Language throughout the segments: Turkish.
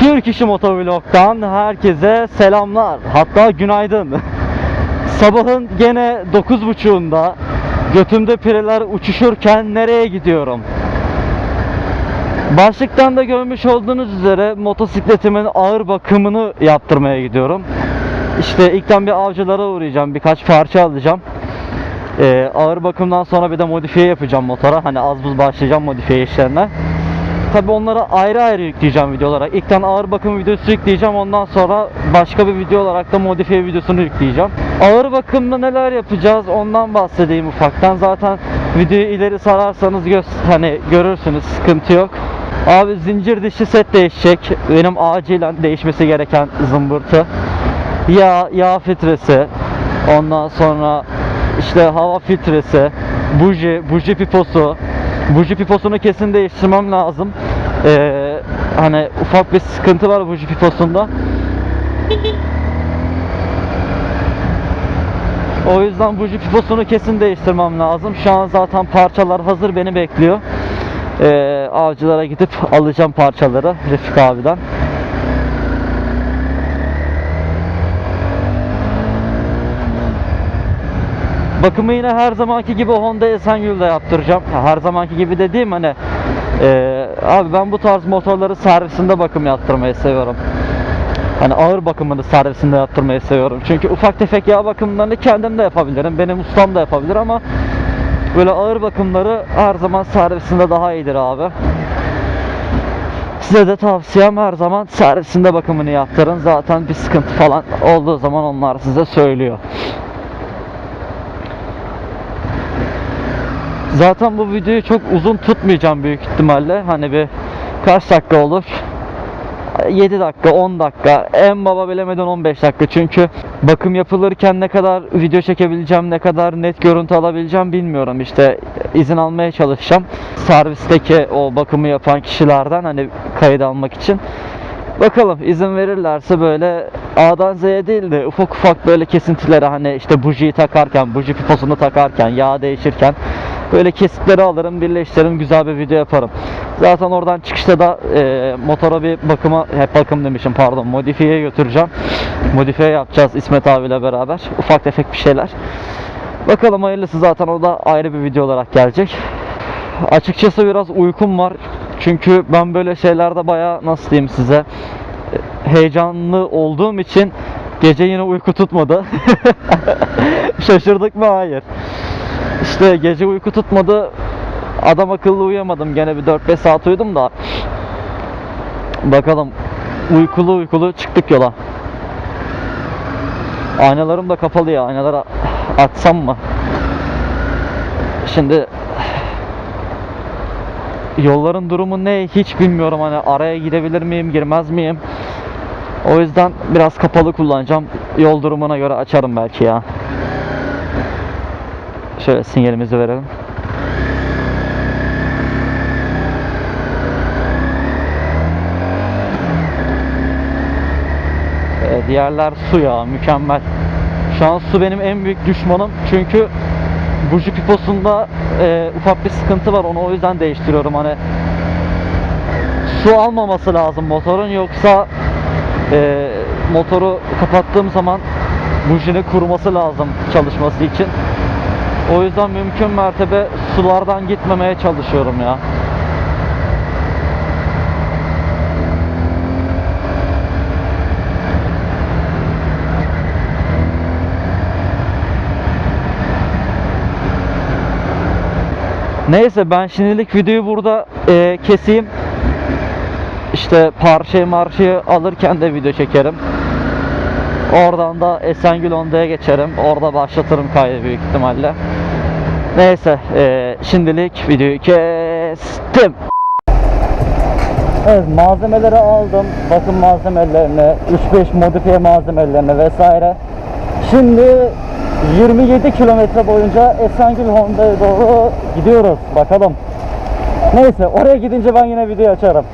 Türk İşi Motovlog'dan herkese selamlar. Hatta günaydın. Sabahın gene 9.30'unda götümde pireler uçuşurken nereye gidiyorum? Başlıktan da görmüş olduğunuz üzere motosikletimin ağır bakımını yaptırmaya gidiyorum. İşte ilkten bir avcılara uğrayacağım. Birkaç parça alacağım. Ee, ağır bakımdan sonra bir de modifiye yapacağım motora. Hani az buz başlayacağım modifiye işlerine. Tabi onları ayrı ayrı yükleyeceğim video. İlkten ağır bakım videosu yükleyeceğim. Ondan sonra başka bir video olarak da modifiye videosunu yükleyeceğim. Ağır bakımda neler yapacağız ondan bahsedeyim ufaktan. Zaten videoyu ileri sararsanız göz hani görürsünüz sıkıntı yok. Abi zincir dişi set değişecek. Benim acilen değişmesi gereken zımbırtı. Yağ, yağ filtresi. Ondan sonra işte hava filtresi, buji, buji piposu. Buji piposunu kesin değiştirmem lazım. Ee, hani ufak bir sıkıntı var buji piposunda. O yüzden buji piposunu kesin değiştirmem lazım. Şu an zaten parçalar hazır beni bekliyor. Ee, avcılara gidip alacağım parçaları Refik abiden. Bakımı yine her zamanki gibi Honda Esengül'de yaptıracağım. Ya Her zamanki gibi dediğim hani eee, abi ben bu tarz motorları servisinde bakım yaptırmayı seviyorum. Hani ağır bakımını servisinde yaptırmayı seviyorum. Çünkü ufak tefek yağ bakımlarını kendim de yapabilirim. Benim ustam da yapabilir ama böyle ağır bakımları her zaman servisinde daha iyidir abi. Size de tavsiyem her zaman servisinde bakımını yaptırın. Zaten bir sıkıntı falan olduğu zaman onlar size söylüyor. Zaten bu videoyu çok uzun tutmayacağım büyük ihtimalle. Hani bir kaç dakika olur? 7 dakika, 10 dakika, en baba bilemeden 15 dakika. Çünkü bakım yapılırken ne kadar video çekebileceğim, ne kadar net görüntü alabileceğim bilmiyorum. İşte izin almaya çalışacağım. Servisteki o bakımı yapan kişilerden hani kayıt almak için. Bakalım izin verirlerse böyle A'dan Z'ye değil de ufak ufak böyle kesintileri hani işte bujiyi takarken, buji piposunu takarken, yağ değişirken böyle kesitleri alırım, birleştiririm, güzel bir video yaparım. Zaten oradan çıkışta da e, motora bir bakıma, hep bakım demişim pardon, modifiye götüreceğim. Modifiye yapacağız İsmet abiyle beraber. Ufak tefek bir şeyler. Bakalım hayırlısı zaten o da ayrı bir video olarak gelecek. Açıkçası biraz uykum var. Çünkü ben böyle şeylerde baya nasıl diyeyim size heyecanlı olduğum için gece yine uyku tutmadı. Şaşırdık mı? Hayır. İşte gece uyku tutmadı. Adam akıllı uyuyamadım. Gene bir 4-5 saat uyudum da. Bakalım uykulu uykulu çıktık yola. Aynalarım da kapalı ya. Aynaları açsam mı? Şimdi yolların durumu ne hiç bilmiyorum hani araya girebilir miyim girmez miyim o yüzden biraz kapalı kullanacağım yol durumuna göre açarım belki ya şöyle sinyalimizi verelim. Evet, diğerler su ya mükemmel. Şu an su benim en büyük düşmanım. Çünkü buji piposunda e, ufak bir sıkıntı var. Onu o yüzden değiştiriyorum. Hani su almaması lazım motorun yoksa e, motoru kapattığım zaman bujinin kuruması lazım çalışması için o yüzden mümkün mertebe sulardan gitmemeye çalışıyorum ya Neyse ben şimdilik videoyu burada e, keseyim. İşte parçayı marşayı alırken de video çekerim. Oradan da Esengül Honda'ya geçerim. Orada başlatırım kaydı büyük ihtimalle. Neyse e, şimdilik videoyu kestim. Evet malzemeleri aldım. Bakım malzemelerini, 3-5 modifiye malzemelerini vesaire. Şimdi 27 kilometre boyunca Esengül Honda'ya doğru gidiyoruz. Bakalım. Neyse oraya gidince ben yine video açarım.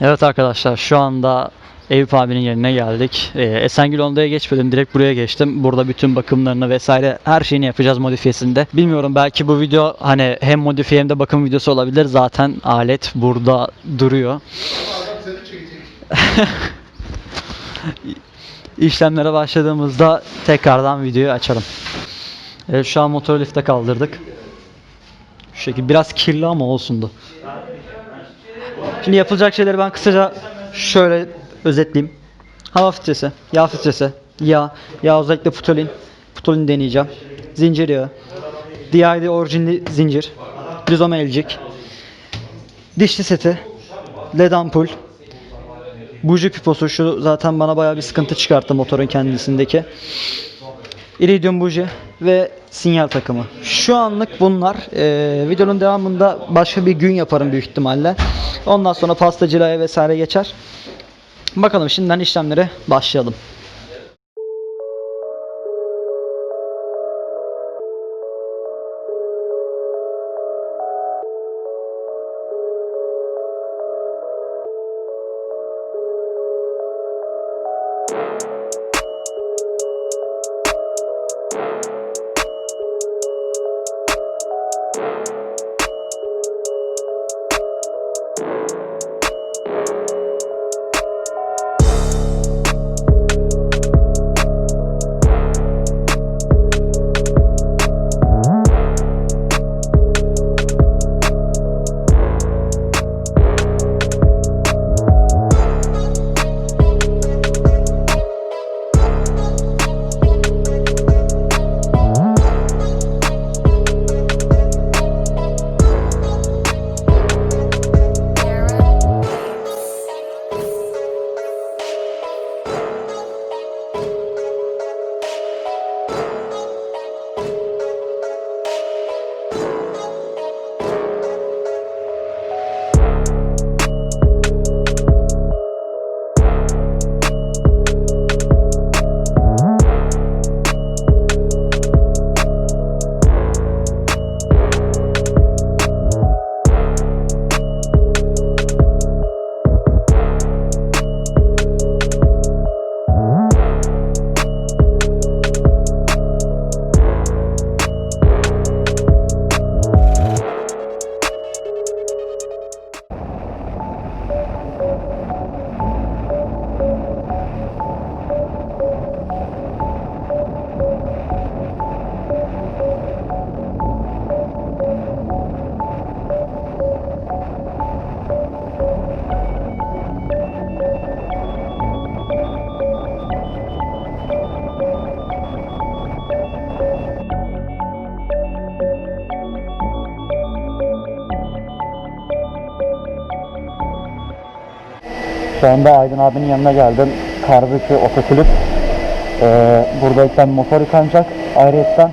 Evet arkadaşlar şu anda Eyüp abinin yerine geldik. Ee, Esengül Onda'ya geçmedim. Direkt buraya geçtim. Burada bütün bakımlarını vesaire her şeyini yapacağız modifiyesinde. Bilmiyorum belki bu video hani hem modifiye hem de bakım videosu olabilir. Zaten alet burada duruyor. İşlemlere başladığımızda tekrardan videoyu açarım. Evet, şu an motoru lifte kaldırdık. Şu şekilde biraz kirli ama olsundu. Şimdi yapılacak şeyleri ben kısaca şöyle özetleyeyim. Hava filtresi, yağ filtresi, yağ, yağ özellikle putolin. Putolin deneyeceğim. Zincir yağı, DID orijinli zincir, lizom elcik, dişli seti, led ampul, buji piposu şu zaten bana bayağı bir sıkıntı çıkarttı motorun kendisindeki. İridium buji ve sinyal takımı. Şu anlık bunlar. Ee, videonun devamında başka bir gün yaparım büyük ihtimalle. Ondan sonra pastacılığa vesaire geçer. Bakalım şimdiden işlemlere başlayalım. Şu anda Aydın abinin yanına geldim. Karbüklü otokulüp. Ee, buradayken motor yıkanacak. Ayrıca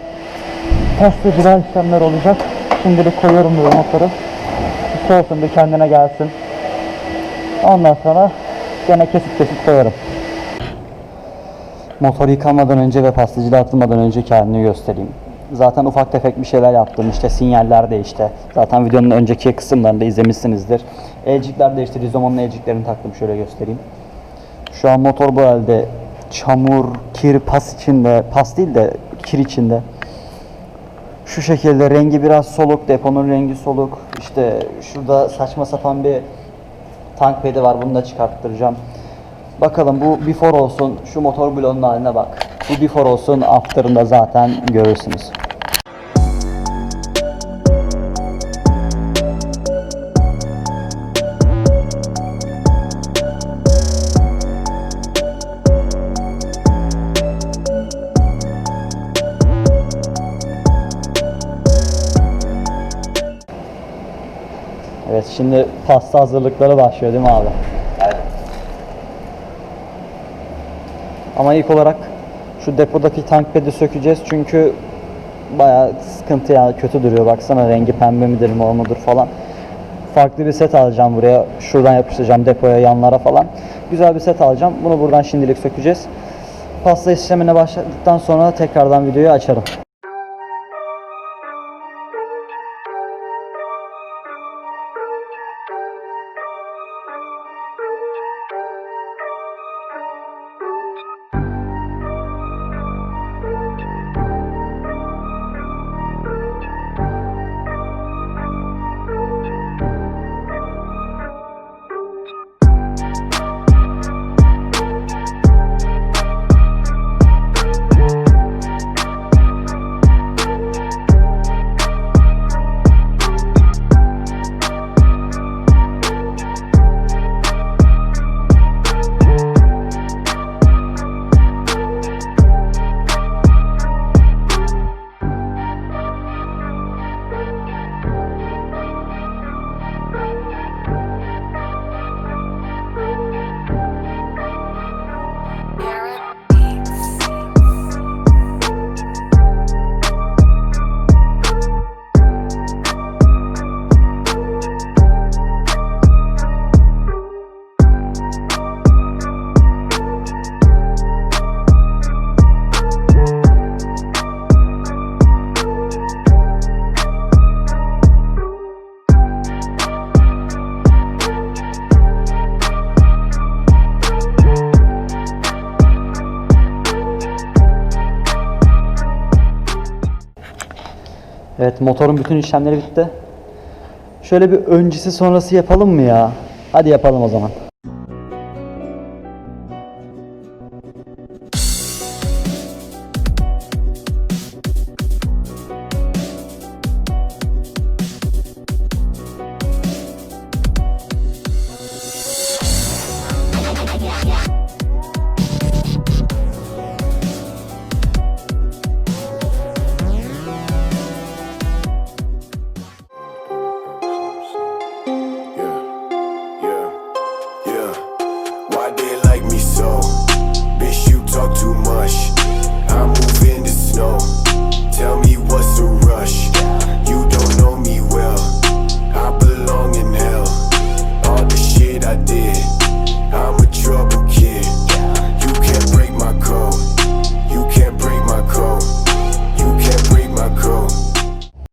pastacılığa işlemler olacak. Şimdilik koyuyorum bu motoru. Bir soğusun bir kendine gelsin. Ondan sonra gene kesip kesip koyarım. Motor yıkamadan önce ve pastacılığa atılmadan önceki halini göstereyim. Zaten ufak tefek bir şeyler yaptım. İşte sinyaller değişti. Zaten videonun önceki kısımlarında izlemişsinizdir. Elcikler değişti. Rizomon'un elciklerini taktım. Şöyle göstereyim. Şu an motor bu halde. Çamur, kir, pas içinde. Pas değil de kir içinde. Şu şekilde rengi biraz soluk. Deponun rengi soluk. İşte şurada saçma sapan bir tank pedi var. Bunu da çıkarttıracağım. Bakalım bu before olsun. Şu motor bloğunun haline bak. Bu before olsun. After'ında zaten görürsünüz. Evet şimdi pasta hazırlıkları başlıyor değil mi abi? Ama ilk olarak şu depodaki tank pedi sökeceğiz çünkü bayağı sıkıntı yani kötü duruyor. Baksana rengi pembe midir mor mudur falan. Farklı bir set alacağım buraya. Şuradan yapıştıracağım depoya yanlara falan. Güzel bir set alacağım. Bunu buradan şimdilik sökeceğiz. Pasta işlemine başladıktan sonra tekrardan videoyu açarım. Evet motorun bütün işlemleri bitti. Şöyle bir öncesi sonrası yapalım mı ya? Hadi yapalım o zaman.